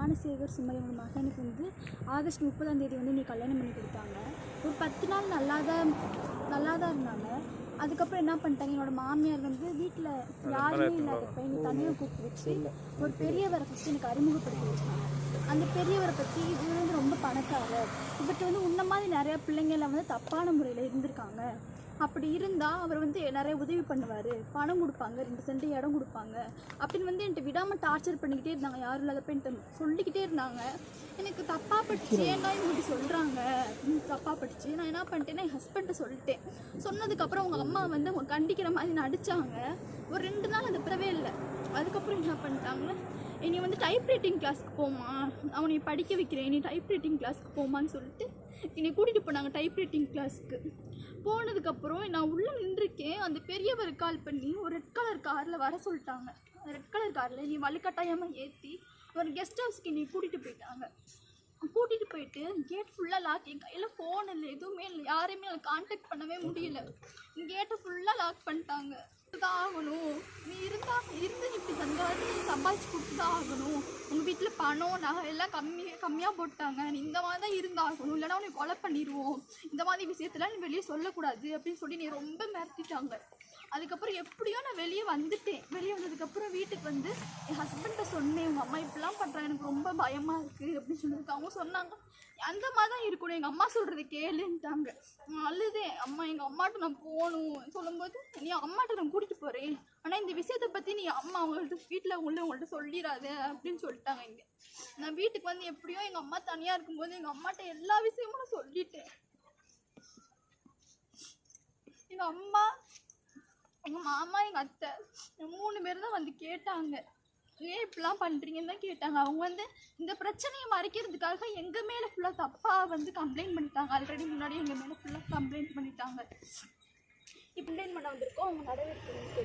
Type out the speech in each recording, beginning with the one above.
சந்திரசேகர் சுமதியோட மகனுக்கு வந்து ஆகஸ்ட் முப்பதாம் தேதி வந்து நீ கல்யாணம் பண்ணி கொடுத்தாங்க. ஒரு பத்து நாள் நல்லா தான் நல்லா தான் இருந்தாங்க. அதுக்கப்புறம் என்ன பண்ணிட்டாங்க என்னோட மாமியார் வந்து வீட்டில் யாருமே இல்லாதப்ப எங்கள் தண்ணியை கூப்பிட்டு வச்சு ஒரு பெரியவரை ஃபஸ்ட்டு எனக்கு அறிமுகப்படுத்தி வச்சாங்க அந்த பெரியவரை பற்றி இவர் வந்து ரொம்ப பணக்காரர். இவர்கிட்ட வந்து உன்ன மாதிரி நிறைய பிள்ளைங்கள்லாம் வந்து தப்பான முறையில் இருந்திருக்காங்க. அப்படி இருந்தால் அவர் வந்து நிறைய உதவி பண்ணுவார். பணம் கொடுப்பாங்க ரெண்டு சென்ட் இடம் கொடுப்பாங்க. அப்படின்னு வந்து என்கிட்ட விடாமல் டார்ச்சர் பண்ணிக்கிட்டே இருந்தாங்க. யாரும் இல்லாதப்ப என்கிட்ட சொல்லிக்கிட்டே இருந்தாங்க. எனக்கு தப்பாக படிச்சு ஏன்டா இவங்க இப்படி சொல்கிறாங்க தப்பாக படிச்சு. நான் என்ன பண்ணிட்டேன்னா என் ஹஸ்பண்ட்டை சொல்லிட்டேன். சொன்னதுக்கப்புறம் அவங்க அம்மா வந்து அவங்க கண்டிக்கிற மாதிரி நடிச்சாங்க. ஒரு ரெண்டு நாள் அது பிறவே இல்லை. அதுக்கப்புறம் என்ன பண்ணிட்டாங்க? நீ வந்து டைப் ரைட்டிங் கிளாஸ்க்கு போமா அவனை படிக்க வைக்கிறேன். நீ டைப் ரைட்டிங் கிளாஸ்க்கு போமான்னு சொல்லிட்டு என்னை கூட்டிகிட்டு போனாங்க டைப் ரைட்டிங் கிளாஸ்க்கு போனதுக்கப்புறம் நான் உள்ளே நின்றுருக்கேன். அந்த பெரியவர் கால் பண்ணி ஒரு ரெட் கலர் காரில் வர சொல்லிட்டாங்க. ரெட் கலர் காரில் நீ வலுக்கட்டாயமாக ஏற்றி ஒரு கெஸ்ட் ஹவுஸ்க்கு நீ கூட்டிகிட்டு போயிட்டாங்க. கூட்டிகிட்டு போயிட்டு கேட் ஃபுல்லாக லாக் என் கையில் ஃபோன் இல்லை எதுவுமே இல்லை. யாரையுமே எனக்கு காண்டாக்ட் பண்ணவே முடியல. கேட்டை ஃபுல்லாக லாக் பண்ணிட்டாங்க. தான் ஆகணும் நீ இருந்தா இருந்து இப்படி தந்தாலும் நீ சம்பாதிச்சு கொடுத்து தான் ஆகணும் உங்கள் வீட்டில் பணம் நகை எல்லாம் கம்மி கம்மியாக போட்டாங்க. நீ இந்த மாதிரி தான் இருந்தாகணும். இல்லைன்னா உன்னை கொலை பண்ணிடுவோம் இந்த மாதிரி விஷயத்தெல்லாம் நீ வெளியே சொல்லக்கூடாது அப்படின்னு சொல்லி நீ ரொம்ப மிரட்டிட்டாங்க. அதுக்கப்புறம் எப்படியோ நான் வெளியே வந்துட்டேன். வெளியே வந்ததுக்கப்புறம் வீட்டுக்கு வந்து என் ஹஸ்பண்ட்டை சொன்னேன். உங்கள் அம்மா இப்படிலாம் பண்ணுறாங்க எனக்கு ரொம்ப பயமாக இருக்குது அப்படின்னு சொன்னதுக்கு அவங்க சொன்னாங்க அந்த மாதிரி தான் இருக்கணும். எங்கள் அம்மா சொல்கிறது கேளுன்ட்டாங்க. நான் அழுதே அம்மா எங்கள் அம்மாட்ட நான் போகணும். சொல்லும்போது நீ அம்மாட்ட நான் கூட்டிகிட்டு போகிறேன் ஆனால் இந்த விஷயத்தை பற்றி நீ அம்மா அவங்கள்ட்ட வீட்டில் உள்ள உங்கள்கிட்ட சொல்லிடாத. அப்படின்னு சொல்லிட்டாங்க இங்கே. நான் வீட்டுக்கு வந்து எப்படியோ எங்கள் அம்மா தனியாக இருக்கும்போது எங்கள் அம்மாட்ட எல்லா விஷயமும் நான் சொல்லிட்டேன். எங்கள் அம்மா எங்கள் மாமா எங்கள் அத்தை மூணு பேர் தான் வந்து கேட்டாங்க. ஏன் இப்படிலாம் பண்ணுறீங்கன்னு தான் கேட்டாங்க. அவங்க வந்து இந்த பிரச்சனையை மறைக்கிறதுக்காக எங்கள் மேலே ஃபுல்லாக தப்பாக வந்து கம்ப்ளைண்ட் பண்ணிட்டாங்க. ஆல்ரெடி முன்னாடி எங்கள் மேலே ஃபுல்லாக கம்ப்ளைண்ட் பண்ணிட்டாங்க. கம்ப்ளைண்ட் பண்ண வந்திருக்கோம். அவங்க நடவடிக்கை.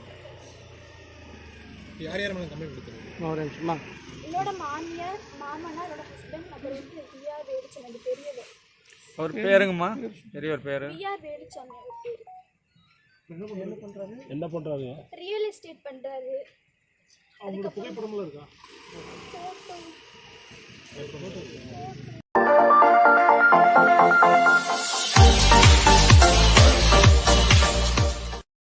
யார் யார் மேலே கம்ப்ளைண்ட் நிமிஷமா என்னோட மாமியார் மாமனார் என்னோட ஹஸ்பண்ட் அப்புறம் வந்து பிஆர் வேலுச்சாமி அது பெரியவர். அவர் பேருங்கம்மா. பெரியவர் பேர். பிஆர் வேலுச்சாமி அவர் பேர். என்ன பண்ணுறாங்க ரியல் எஸ்டேட் பண்ணுறாரு அவங்களோட புகைப்படமெல்லாம் இருக்கா?